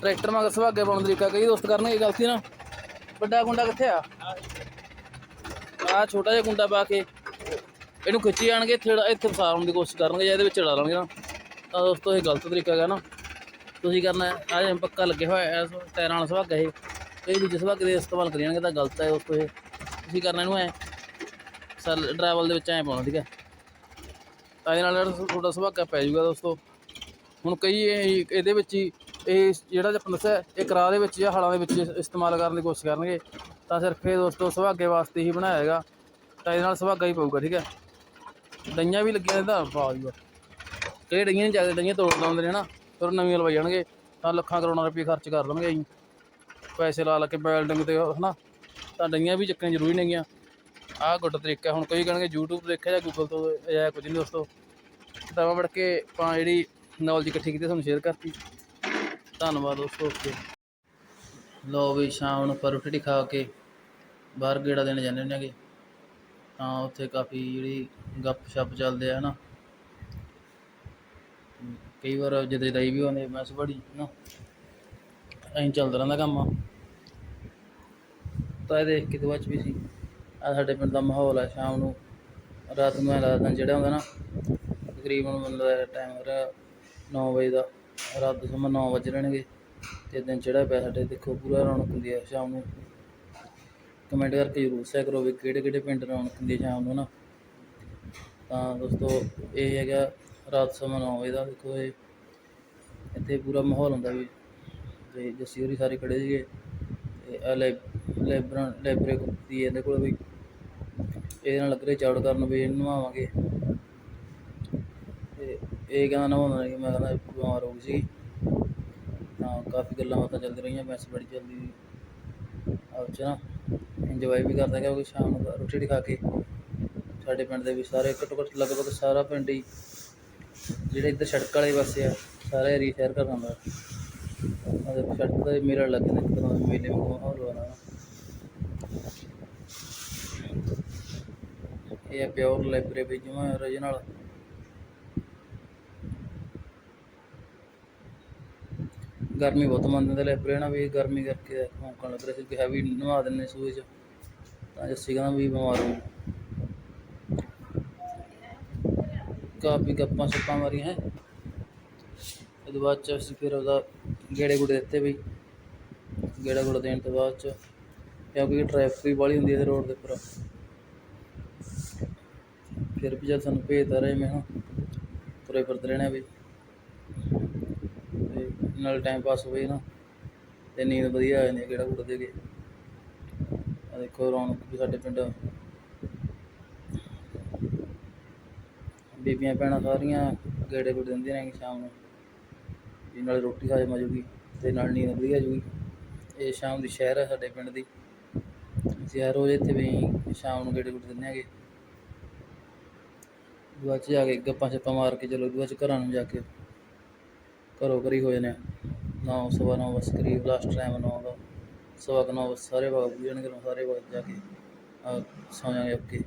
Tractor ਮਗਰ ਸੁਹਾਗੇ ਪਾਉਣ ਦਾ ਤਰੀਕਾ, ਕਈ ਦੋਸਤ ਕਰਨਗੇ ਗਲਤੀ ਨਾ ਵੱਡਾ ਗੁੰਡਾ ਕਿੱਥੇ ਆ? ਆ ਛੋਟਾ ਜਿਹਾ ਗੁੰਡਾ ਪਾ ਕੇ ਇਹਨੂੰ ਖਿੱਚੀ ਜਾਣਗੇ ਇੱਥੇ ਇੱਥੇ ਫਸਾਉਣ ਦੀ ਕੋਸ਼ਿਸ਼ ਕਰਨਗੇ ਜਾਂ ਇਹਦੇ ਵਿੱਚ ਡਾ ਲੈਣਗੇ ਨਾ। ਤਾਂ ਦੋਸਤੋ, ਇਹ ਗਲਤ ਤਰੀਕਾ ਹੈ ਨਾ। ਤੁਸੀਂ ਕਰਨਾ ਆ ਜਿਵੇਂ ਪੱਕਾ ਲੱਗਿਆ ਹੋਇਆ ਐ ਟਾਇਰਾਂ ਵਾਲਾ ਸੁਹਾਗਾ ਇਹ। ਕਈ ਦੂਜੇ ਸੁਹਾਗੇ ਦੇ ਇਸਤੇਮਾਲ ਕਰੀ ਜਾਣਗੇ ਤਾਂ ਗਲਤ ਹੈ ਦੋਸਤੋ ਇਹ। ਤੁਸੀਂ ਕਰਨਾ ਇਹਨੂੰ ਐ। ਸਰ ਡਰਾਈਵਲ ਦੇ ਵਿੱਚ ਐ ਪਾਉਣਾ, ਠੀਕ ਹੈ। ਤਾਂ ਇਹਦੇ ਨਾਲ ਤੁਹਾਡਾ ਸੁਹਾਗਾ ਪੈ ਜਾਊਗਾ ਦੋਸਤੋ। ਹੁਣ ਕਈ ਇਹਦੇ ਵਿੱਚ ਹੀ ਇਹ ਜਿਹੜਾ ਜਪਨ ਦੱਸਿਆ ਇਹ ਕਰਾ ਦੇ ਵਿੱਚ ਜਾਂ ਹਲਾਂ ਦੇ ਵਿੱਚ ਇਸਤੇਮਾਲ ਕਰਨ ਦੀ ਕੋਸ਼ਿਸ਼ ਕਰਨਗੇ, ਤਾਂ ਸਿਰਫ ਇਹ ਦੋਸਤੋ ਸੁਹਾਗੇ ਵਾਸਤੇ ਹੀ ਬਣਾਇਆ ਹੈਗਾ। ਤਾਂ ਇਹਦੇ ਨਾਲ ਸੁਹਾਗਾ ਹੀ ਪਊਗਾ, ਠੀਕ ਹੈ? ਡਈਆਂ ਵੀ ਲੱਗੀਆਂ ਇਹਦਾ ਵਾਹ ਜੀ ਵਾਹ। ਕਈ ਡਈਆਂ ਨਹੀਂ ਚੱਲਦੇ ਡਈਆਂ ਤੋੜ ਲਾਉਂਦੇ ਨੇ ਨਾ ਫਿਰ ਨਵੀਆਂ ਲਵਾਈ ਜਾਣਗੇ, ਤਾਂ ਲੱਖਾਂ ਕਰੋੜਾਂ ਰੁਪਏ ਖਰਚ ਕਰ ਦੇਣਗੇ ਅਸੀਂ। ਪੈਸੇ ਲਾ ਲਾ ਕੇ ਬਿਲਡਿੰਗ ਤੇ, ਹਨਾ? ਤਾਂ ਡਈਆਂ ਵੀ ਚੱਕਣੀਆਂ ਜ਼ਰੂਰੀ ਨੇਗੀਆਂ। ਆਹ ਗੁੱਡ ਤਰੀਕਾ, ਹੁਣ ਕੋਈ ਕਹਿਣਗੇ YouTube ਦੇਖਿਆ ਜਾਂ Google ਤੋਂ, ਇਹ ਕੁਝ ਨਹੀਂ ਦੋਸਤੋ। ਕਿਤਾਬਾਂ ਪੜ੍ਹ ਕੇ ਆਪਾਂ ਜਿਹੜੀ ਨੌਲੇਜ ਇਕੱਠੀ ਕੀਤੀ, ਤੁਹਾਨੂੰ ਸ਼ੇਅਰ ਕਰਤੀ। ਧੰਨਵਾਦ ਦੋਸਤੋ, ਓਕੇ। ਲੋ ਵੀ ਸ਼ਾਮ ਨੂੰ ਆਪਾਂ ਰੋਟੀ ਖਾ ਕੇ ਬਾਹਰ ਗੇੜਾ ਦੇਣ ਜਾਂਦੇ ਹੁੰਦੇ ਹੈਗੇ। ਤਾਂ ਉੱਥੇ ਕਾਫੀ ਜਿਹੜੀ ਗੱਪ ਸ਼ੱਪ ਚੱਲਦੇ ਆ, ਹਨਾ। ਕਈ ਵਾਰ ਜਦੇ ਦਾਈ ਵੀ ਆਉਂਦੇ ਮੈਸ ਬੜੀ ਨਾ ਐਂ ਚੱਲਦਾ ਰਹਿੰਦਾ ਕੰਮ। ਤਾਂ ਇਹ ਦੇਖ ਕੇ ਤੇ ਬਾਅਦ 'ਚ ਵੀ ਸੀ। ਆ ਸਾਡੇ ਪਿੰਡ ਦਾ ਮਾਹੌਲ ਹੈ ਸ਼ਾਮ ਨੂੰ। ਰਾਤ ਨੂੰ ਐਂ ਲੱਗਦਾ ਜਿਹੜਾ ਹੁੰਦਾ ਨਾ, ਤਕਰੀਬਨ ਬੰਦਾ ਟਾਈਮ ਹੋ ਰਿਹਾ 9 ਵਜੇ ਦਾ। ਰਾਤ ਦੇ ਸਮਾਂ 9 ਵਜ ਰਹਿਣਗੇ ਤੇ ਦਿਨ ਚੜ੍ਹਿਆ ਪਿਆ ਸਾਡੇ, ਦੇਖੋ ਪੂਰਾ ਰੌਣਕ ਹੁੰਦੀ ਹੈ ਸ਼ਾਮ ਨੂੰ। ਕਮੈਂਟ ਕਰਕੇ ਜ਼ਰੂਰ ਦੱਸਿਆ ਕਰੋ ਵੀ ਕਿਹੜੇ ਕਿਹੜੇ ਪਿੰਡ ਰੌਣਕ ਹੁੰਦੀ ਹੈ ਸ਼ਾਮ ਨੂੰ ਨਾ। ਤਾਂ ਦੋਸਤੋ, ਇਹ ਹੈਗਾ ਰਾਤ ਸਮਾਂ 9 ਵਜੇ ਦਾ, ਦੇਖੋ ਇਹ, ਇੱਥੇ ਪੂਰਾ ਮਾਹੌਲ ਹੁੰਦਾ ਵੀ ਤੇ ਜੱਸੀ ਹੋਰੀ ਸਾਰੇ ਖੜੇ ਸੀਗੇ ਤੇ ਆ ਲੈ, ਲੈਬਰਾਂ, ਲੈਬਰੇ ਕੁੱਤੀ ਇਹਦੇ ਕੋਲ ਵੀ ਇਹਦੇ ਨਾਲ ਲੱਗ ਰਹੇ ਚੌੜ ਕਰਨ ਵੀ ਇਹਨੂੰ ਨਵਾਵਾਂਗੇ ਇਹ ਕਹਿੰਦਾ ਨਵਾਉਂਦਾ ਨਹੀਂ ਮੈਂ ਕਹਿੰਦਾ ਬਿਮਾਰ ਹੋ ਗਈ ਸੀ ਤਾਂ ਕਾਫੀ ਗੱਲਾਂ ਬਾਤਾਂ ਚੱਲਦੀ ਰਹੀਆਂ ਮੈਸ ਬੜੀ ਚੱਲਦੀ ਸੀ। ਨਾ ਇੰਜੋਏ ਵੀ ਕਰਦਾ ਕਿਉਂਕਿ ਸ਼ਾਮ ਨੂੰ ਰੋਟੀ ਰੂਟੀ ਖਾ ਕੇ ਸਾਡੇ ਪਿੰਡ ਦੇ ਵੀ ਸਾਰੇ ਘੱਟੋ ਘੱਟ ਲਗਭਗ ਸਾਰਾ ਪਿੰਡ ਹੀ, ਜਿਹੜੇ ਇੱਧਰ ਸੜਕ ਵਾਲੇ ਪਾਸੇ ਆ, ਸਾਰਾ ਏਰੀਆ ਸ਼ੇਅਰ ਕਰ ਦਿੰਦਾ। ਉਹਦੇ ਸੜਕ ਤੇ ਮੇਰਾ ਲੱਗ ਜਾਂਦਾ, ਇੱਕ ਤਰ੍ਹਾਂ ਦਾ ਮੇਲੇ ਵਾਂਗੂ ਮਾਹੌਲ ਹੋਣਾ ਇਹ ਹੈ ਪਿਓਰ ਲਾਇਬ੍ਰੇਰੀ ਵੀ ਜਮਾ ਨਾਲ। ਗਰਮੀ ਬਹੁਤ ਮੰਨਦੇ ਤੇ ਲਾਇਬ੍ਰੇਰੀ ਨਾ ਵੀ ਗਰਮੀ ਕਰਕੇ ਭੌਂਕਣ ਲੱਗ ਰਿਹਾ ਸੀ ਕਿ ਹੈਵੀ ਨਵਾ ਦਿੰਨੇ ਸੂਏ ਚ। ਤਾਂ ਜੱਸੀ ਕਹਿੰਦਾ ਵੀ ਬਿਮਾਰ ਹੋ ਕਾਫੀ ਗੱਪਾਂ ਛੱਪਾਂ ਮਾਰੀਆਂ ਹੈ। ਉਹਦੇ ਬਾਅਦ ਚ ਅਸੀਂ ਫਿਰ ਉਹਦਾ ਗੇੜੇ ਗੁੜੇ ਦਿੱਤੇ ਬਈ। ਗੇੜਾ ਗੁੜਾ ਦੇਣ ਤੋਂ ਬਾਅਦ ਚ ਕਿਉਂਕਿ ਟ੍ਰੈਫਿਕ ਵੀ ਬਾਹਲੀ ਹੁੰਦੀ ਹੈ ਰੋਡ ਦੇ ਉੱਪਰ। ਫਿਰ ਵੀ ਜਦ ਸਾਨੂੰ ਭੇਜਦਾ ਰਹੇ, ਮੈਂ ਹਾਂ ਤੁਰੇ ਫਿਰਦੇ ਰਹਿਣਾ ਵੀ ਨਾਲ ਟਾਈਮ ਪਾਸ ਹੋਵੇ ਨਾ, ਤੇ ਨੀਂਦ ਵਧੀਆ ਆ ਜਾਂਦੀ ਹੈ ਗੇੜਾ ਗੁੜਾ ਦੇ ਕੇ। ਆ ਦੇਖੋ ਰੌਣਕ ਵੀ ਸਾਡੇ ਪਿੰਡ। ਬੀਬੀਆਂ ਭੈਣਾਂ ਸਾਰੀਆਂ ਗੇੜੇ ਗੁੜੇ ਦਿੰਦੀਆਂ ਨੇ ਸ਼ਾਮ ਨੂੰ। ਜੀ ਨਾਲ ਰੋਟੀ ਹਾਜ਼ਮ ਆ ਜੂਗੀ, ਤੇ ਨਾਲ ਨੀਂਦ ਵਧੀਆ ਜੂਗੀ। ਇਹ ਸ਼ਾਮ ਦੀ ਸ਼ਹਿਰ ਹੈ ਸਾਡੇ ਪਿੰਡ ਦੀ। ਅਸੀਂ ਹਰ ਰੋਜ਼ ਇੱਥੇ ਵੀ ਸ਼ਾਮ ਨੂੰ ਗੇੜੇ ਗੁੜੇ ਦਿੰਦੇ ਹੈਗੇ। ਦੁਆ ਚ ਜਾ ਕੇ ਗੱਪਾਂ ਛੱਪਾਂ ਮਾਰ ਕੇ ਚਲੋ, ਦੁਆ ਚ ਘਰਾਂ ਨੂੰ ਜਾ ਕੇ। ਘਰੋਂ ਘਰੀ ਹੋ ਜਾਂਦੇ ਨੌ, ਸਵਾ ਨੌ ਬਸ ਕਰੀਬ ਲਾਸਟ ਟਾਈਮ ਨੌ ਦਾ। ਸਵਾ ਨੌ ਬਸ ਸਾਰੇ ਵਗ ਜਾਣਗੇ, ਸਾਰੇ ਵਗ ਜਾ ਕੇ ਸੌ ਸੌਂ ਜਾਗੇ ਓਕੇ